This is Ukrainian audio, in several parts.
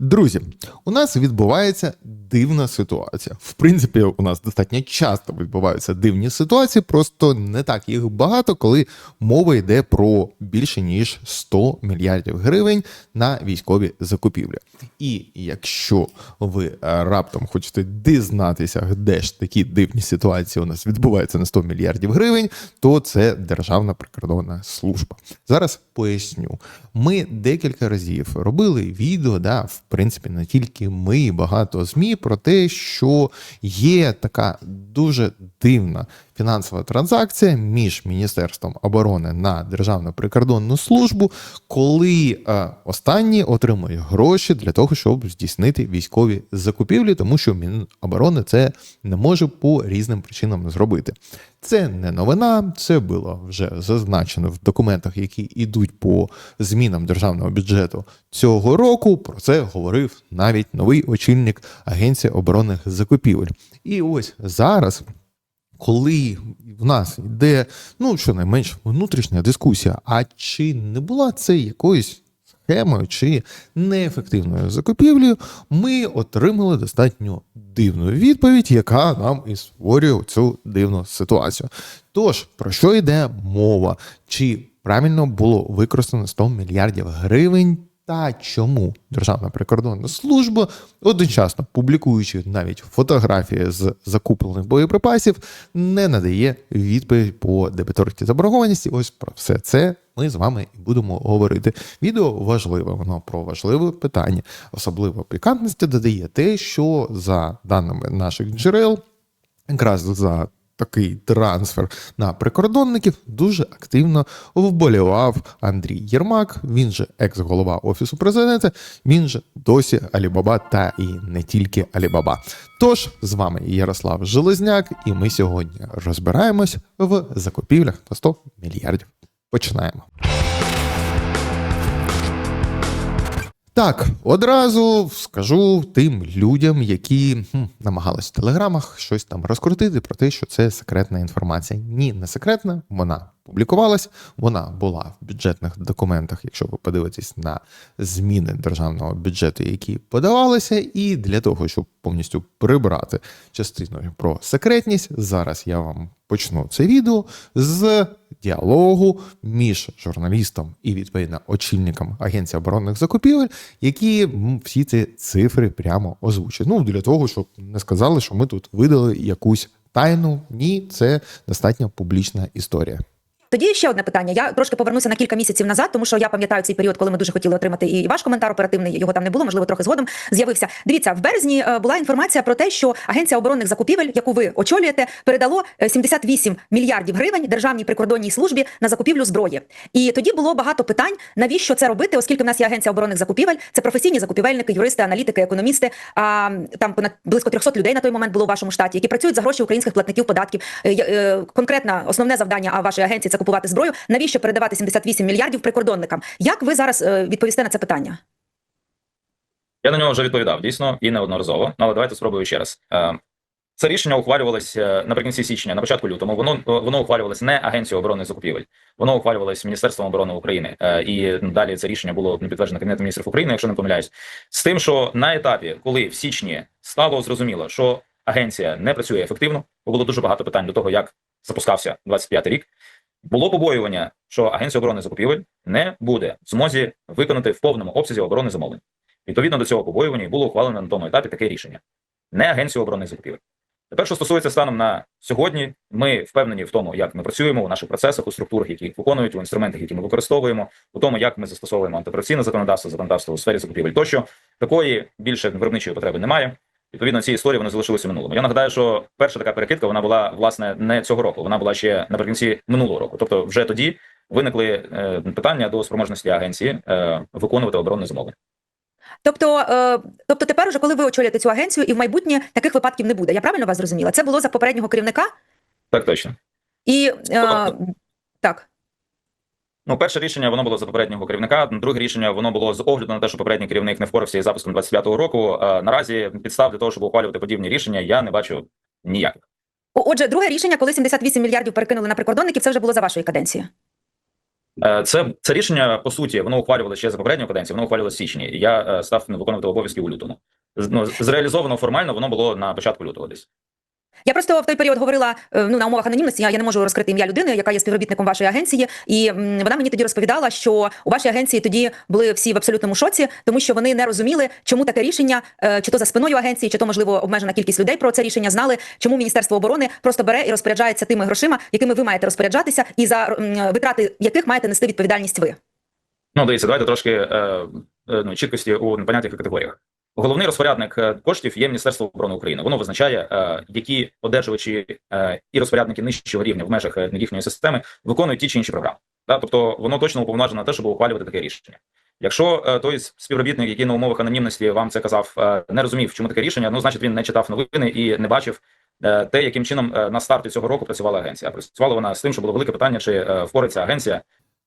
Друзі, у нас відбувається дивна ситуація. В принципі, у нас достатньо часто відбуваються дивні ситуації, просто не так їх багато, коли мова йде про більше ніж 100 мільярдів гривень на військові закупівлі. І якщо ви е, раптом хочете дізнатися, де ж такі дивні ситуації у нас відбуваються на 100 мільярдів гривень, то це Державна прикордонна служба. Зараз поясню. Ми декілька разів робили відео, да, в принципі, не тільки ми, багато ЗМІ про те, що є така дуже дивна фінансова транзакція між Міністерством оборони на Державну прикордонну службу, коли е, останні отримують гроші для того, щоб здійснити військові закупівлі, тому що Міноборони це не може по різним причинам зробити. Це не новина, це було вже зазначено в документах, які йдуть по змінам державного бюджету цього року. Про це говорив навіть новий очільник Агенції оборонних закупівель. І ось зараз. Коли в нас йде, ну щонайменш внутрішня дискусія, а чи не була це якоюсь схемою чи неефективною закупівлею, ми отримали достатньо дивну відповідь, яка нам і створює цю дивну ситуацію. Тож, про що йде мова? Чи правильно було використано 100 мільярдів гривень? Та чому Державна прикордонна служба, одночасно публікуючи навіть фотографії з закуплених боєприпасів, не надає відповідь по дебіторській заборгованості. Ось про все це ми з вами і будемо говорити. Відео важливе, воно про важливе питання, особливо пікантності додає те, що за даними наших джерел, якраз за такий трансфер на прикордонників дуже активно вболівав Андрій Єрмак. Він же екс-голова офісу президента. Він же досі Алібаба та і не тільки Алібаба. Тож з вами Ярослав Железняк, і ми сьогодні розбираємось в закупівлях на 100 мільярдів. Починаємо. Так, одразу скажу тим людям, які хм, намагались в телеграмах щось там розкрутити про те, що це секретна інформація. Ні, не секретна, вона публікувалась, вона була в бюджетних документах, якщо ви подивитесь на зміни державного бюджету, які подавалися, і для того, щоб повністю прибрати частину про секретність, зараз я вам почну це відео з діалогу між журналістом і відповідно очільником Агенції оборонних закупівель, які всі ці цифри прямо озвучують. Ну для того, щоб не сказали, що ми тут видали якусь тайну. Ні, це достатньо публічна історія. Тоді ще одне питання. Я трошки повернуся на кілька місяців назад, тому що я пам'ятаю цей період, коли ми дуже хотіли отримати і ваш коментар оперативний. Його там не було, можливо, трохи згодом з'явився. Дивіться, в березні е, була інформація про те, що агенція оборонних закупівель, яку ви очолюєте, передало е, 78 мільярдів гривень державній прикордонній службі на закупівлю зброї. І тоді було багато питань, навіщо це робити, оскільки в нас є агенція оборонних закупівель, це професійні закупівельники, юристи, аналітики, економісти. А там понад близько 300 людей на той момент було в вашому штаті, які працюють за гроші українських платників податків. Е, е, основне завдання вашої агенції це купувати зброю. Навіщо передавати 78 мільярдів прикордонникам? Як ви зараз е, відповісте на це питання? Я на нього вже відповідав дійсно і неодноразово. Ну, Але давайте спробую ще раз. Е, Це рішення ухвалювалося наприкінці січня, на початку лютого. Воно воно ухвалювалося не Агенцією оборони закупівель, воно ухвалювалося Міністерством оборони України. Е, І далі це рішення було підтверджено Кабінетом міністрів України, якщо не помиляюсь, з тим, що на етапі, коли в січні стало зрозуміло, що агенція не працює ефективно, було дуже багато питань до того, як запускався 25-й рік. Було побоювання, що Агенція оборони закупівель не буде в змозі виконати в повному обсязі оборони замовлень. Відповідно до цього побоювання було ухвалено на тому етапі таке рішення: не Агенцію оборони закупівель. Тепер, що стосується станом на сьогодні, ми впевнені в тому, як ми працюємо у наших процесах, у структурах, які їх виконують, у інструментах, які ми використовуємо, у тому, як ми застосовуємо антиопераційне законодавство, законодавство у сфері закупівель. Тощо такої більше виробничої потреби немає. Відповідно, ці історії вони залишилися в минулому. Я нагадаю, що перша така перекидка вона була власне не цього року, вона була ще наприкінці минулого року. Тобто, вже тоді виникли е, питання до спроможності агенції е, виконувати оборонне замовлення. Тобто, е, тобто, тепер, уже коли ви очолюєте цю агенцію, і в майбутнє таких випадків не буде. Я правильно вас зрозуміла? Це було за попереднього керівника, Так точно. і е, так. Ну, перше рішення воно було за попереднього керівника. Друге рішення воно було з огляду на те, що попередній керівник не впорався із запуском 25-го року. Е, Наразі підстав для того, щоб ухвалювати подібні рішення, я не бачу ніяких. Отже, друге рішення, коли 78 мільярдів перекинули на прикордонників, це вже було за вашої каденції. Е, Це, це рішення, по суті, воно ухвалювалося ще за попередньою каденцією, воно ухвалювалося в січні. Я е, став виконувати обов'язки у лютому. Ну, зреалізовано формально воно було на початку лютого десь. Я просто в той період говорила е, ну на умовах анонімності. Я, я не можу розкрити ім'я людини, яка є співробітником вашої агенції, і м, вона мені тоді розповідала, що у вашій агенції тоді були всі в абсолютному шоці, тому що вони не розуміли, чому таке рішення, е, чи то за спиною агенції, чи то можливо обмежена кількість людей про це рішення знали. Чому міністерство оборони просто бере і розпоряджається тими грошима, якими ви маєте розпоряджатися, і за м, витрати яких маєте нести відповідальність ви. Ну, дивіться, давайте трошки е, е, ну, чіткості у поняттях і категоріях. Головний розпорядник е, коштів є Міністерство оборони України. Воно визначає, е, які одержувачі е, і розпорядники нижчого рівня в межах їхньої системи виконують ті чи інші програми. Тобто воно точно уповноважено на те, щоб ухвалювати таке рішення. Якщо той співробітник, який на умовах анонімності вам це казав, не розумів, чому таке рішення, ну значить він не читав новини і не бачив те, яким чином на старті цього року працювала агенція. Працювала вона з тим, що було велике питання, чи впорається агенція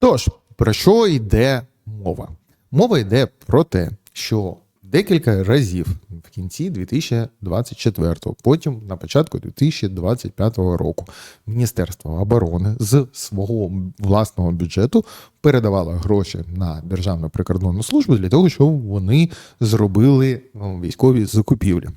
Тож, про що йде мова? Мова йде про те, що декілька разів в кінці 2024, потім на початку 2025 року Міністерство оборони з свого власного бюджету передавало гроші на Державну прикордонну службу для того, щоб вони зробили ну, військові закупівлі.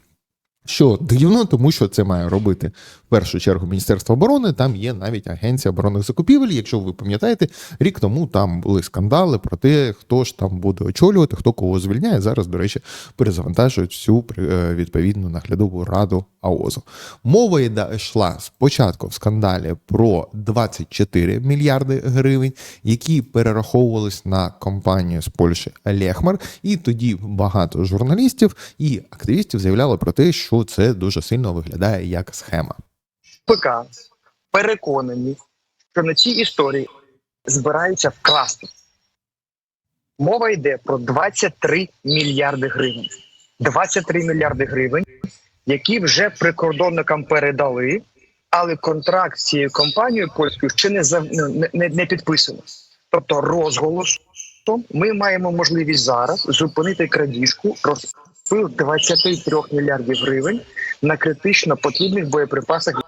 Що дивно, тому що це має робити в першу чергу Міністерство оборони. Там є навіть агенція оборонних закупівель. Якщо ви пам'ятаєте, рік тому там були скандали про те, хто ж там буде очолювати, хто кого звільняє. Зараз, до речі, перезавантажують всю е, відповідну наглядову раду АОЗу. Мова йшла спочатку в скандалі про 24 мільярди гривень, які перераховувались на компанію з Польщі Лехмар. І тоді багато журналістів і активістів заявляли про те, що це дуже сильно виглядає як схема. ПК переконані, що на цій історії збираються вкрасти. Мова йде про 23 мільярди гривень. 23 мільярди гривень, які вже прикордонникам передали, але контракт з цією компанією польською ще не, не, не, не підписано. Тобто розголосом ми маємо можливість зараз зупинити крадіжку розпил 23 мільярдів гривень на критично потрібних боєприпасах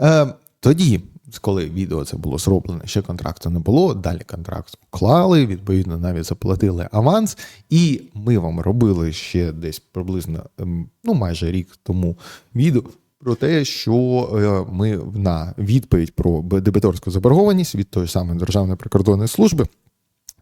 Е, тоді, коли відео це було зроблено, ще контракту не було. Далі контракт уклали, відповідно, навіть заплатили аванс, і ми вам робили ще десь приблизно ем, ну майже рік тому відео. Про те, що е, ми на відповідь про дебіторську заборгованість від тої самої Державної прикордонної служби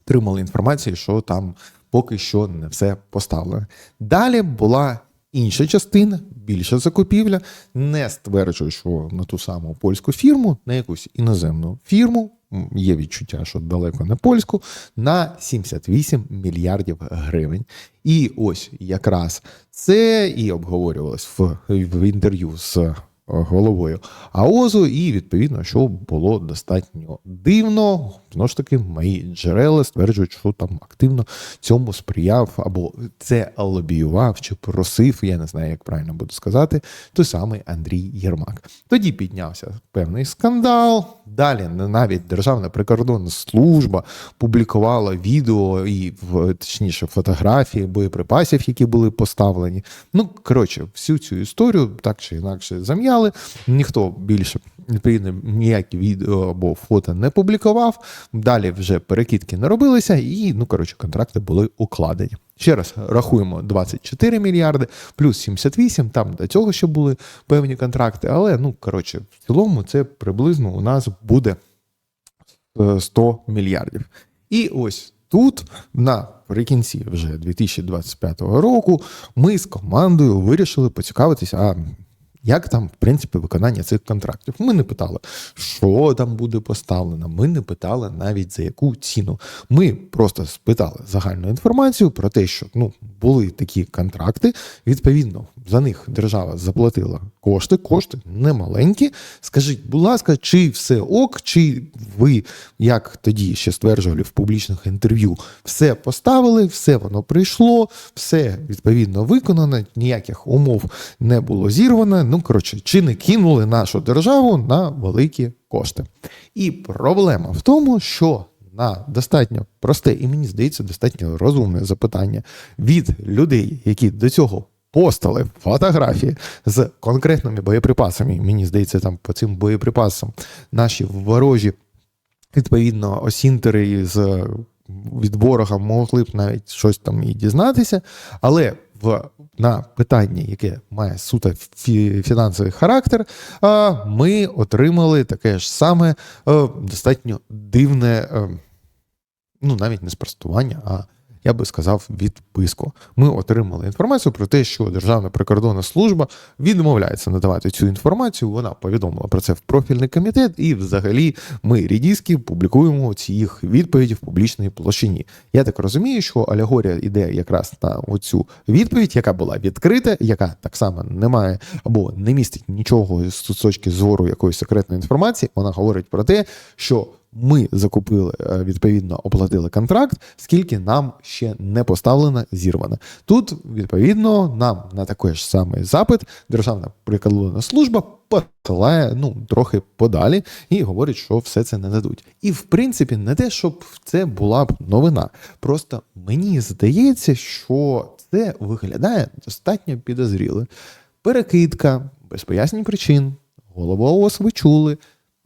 отримали інформацію, що там поки що не все поставлено. Далі була інша частина, більша закупівля, не стверджую, що на ту саму польську фірму, на якусь іноземну фірму. Є відчуття, що далеко не польську, на 78 мільярдів гривень. І ось якраз це і обговорювалось в, в інтерв'ю з головою АОЗу, і відповідно, що було достатньо дивно. Знову ж таки, мої джерела стверджують, що там активно цьому сприяв або це лобіював чи просив, я не знаю, як правильно буду сказати, той самий Андрій Єрмак. Тоді піднявся певний скандал. Далі навіть Державна прикордонна служба публікувала відео і точніше фотографії боєприпасів, які були поставлені. Ну коротше, всю цю історію так чи інакше зам'яли. Ніхто більше відповідно ніякі відео або фото не публікував. Далі вже перекидки не робилися, і ну коротше, контракти були укладені. Ще раз рахуємо 24 мільярди, плюс 78, там до цього ще були певні контракти, але ну коротше, в цілому це приблизно у нас буде е, 100 мільярдів. І ось тут, наприкінці вже 2025 року, ми з командою вирішили поцікавитися, а як там, в принципі, виконання цих контрактів. Ми не питали, що там буде поставлено. Ми не питали навіть за яку ціну. Ми просто спитали загальну інформацію про те, що ну були такі контракти. Відповідно, за них держава заплатила кошти, кошти немаленькі. Скажіть, будь ласка, чи все ок, чи ви, як тоді ще стверджували в публічних інтерв'ю, все поставили, все воно прийшло, все відповідно виконано, ніяких умов не було зірвано. Ну коротше, чи не кинули нашу державу на великі кошти? І проблема в тому, що на достатньо просте і мені здається, достатньо розумне запитання від людей, які до цього постали фотографії з конкретними боєприпасами. Мені здається, там по цим боєприпасам наші ворожі Відповідно, осінтери з від ворога могли б навіть щось там і дізнатися, але в на питання, яке має суто фі- фінансовий характер, ми отримали таке ж саме е, достатньо дивне, е, ну навіть не спростування, а я би сказав, відписку. Ми отримали інформацію про те, що Державна прикордонна служба відмовляється надавати цю інформацію. Вона повідомила про це в профільний комітет, і взагалі ми рідіски публікуємо ці їх відповіді в публічній площині. Я так розумію, що алегорія йде якраз на оцю відповідь, яка була відкрита, яка так само не має або не містить нічого з точки зору якоїсь секретної інформації. Вона говорить про те, що ми закупили е, відповідно оплатили контракт, скільки нам ще не поставлено, зірвано. Тут відповідно нам на такий ж самий запит Державна прикордонна служба посилає ну трохи подалі і говорить, що все це не дадуть. І в принципі, не те, щоб це була б новина. Просто мені здається, що це виглядає достатньо підозріло. Перекидка без пояснень причин. Головолос ви чули.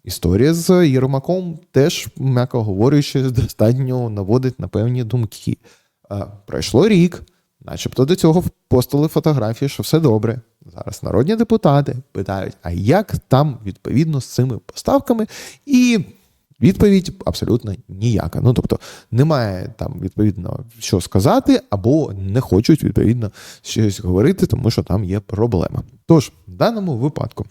Історія з Єрмаком теж, м'яко говорячи, достатньо наводить на певні думки. Пройшло рік, начебто до цього постили фотографії, що все добре. Зараз народні депутати питають, а як там відповідно з цими поставками? І відповідь абсолютно ніяка. Ну тобто немає там відповідно що сказати, або не хочуть відповідно щось говорити, тому що там є проблема. Тож, в даному випадку.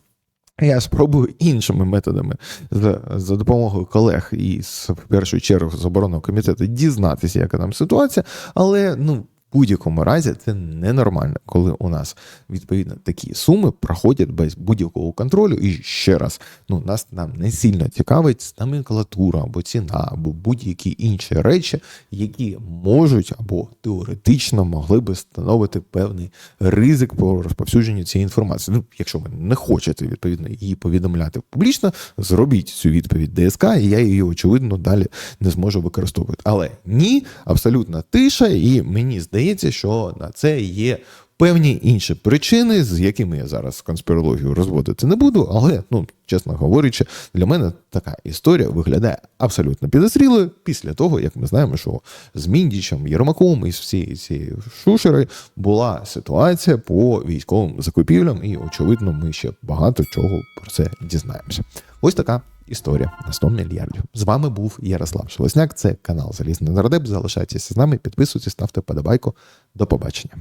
Я спробую іншими методами за, за допомогою колег і з в першу чергу з оборонного комітету дізнатися, яка там ситуація, але ну. Будь-якому разі це ненормально, коли у нас відповідно такі суми проходять без будь-якого контролю. І ще раз, ну нас нам не сильно цікавить номенклатура або ціна, або будь-які інші речі, які можуть або теоретично могли би становити певний ризик по розповсюдженню цієї інформації. Ну, якщо ви не хочете відповідно її повідомляти публічно, зробіть цю відповідь ДСК, і я її очевидно далі не зможу використовувати. Але ні, абсолютна тиша, і мені здається, що на це є. Певні інші причини, з якими я зараз конспірологію розводити не буду, але ну чесно говорячи, для мене така історія виглядає абсолютно підозрілою після того, як ми знаємо, що з Міндічем, Єрмаком і з всією цією шушерою була ситуація по військовим закупівлям, і очевидно, ми ще багато чого про це дізнаємося. Ось така історія на 100 мільярдів. З вами був Ярослав Шелесняк. Це канал Залізний Нардеп. Залишайтеся з нами, підписуйтесь, ставте подобайку. До побачення.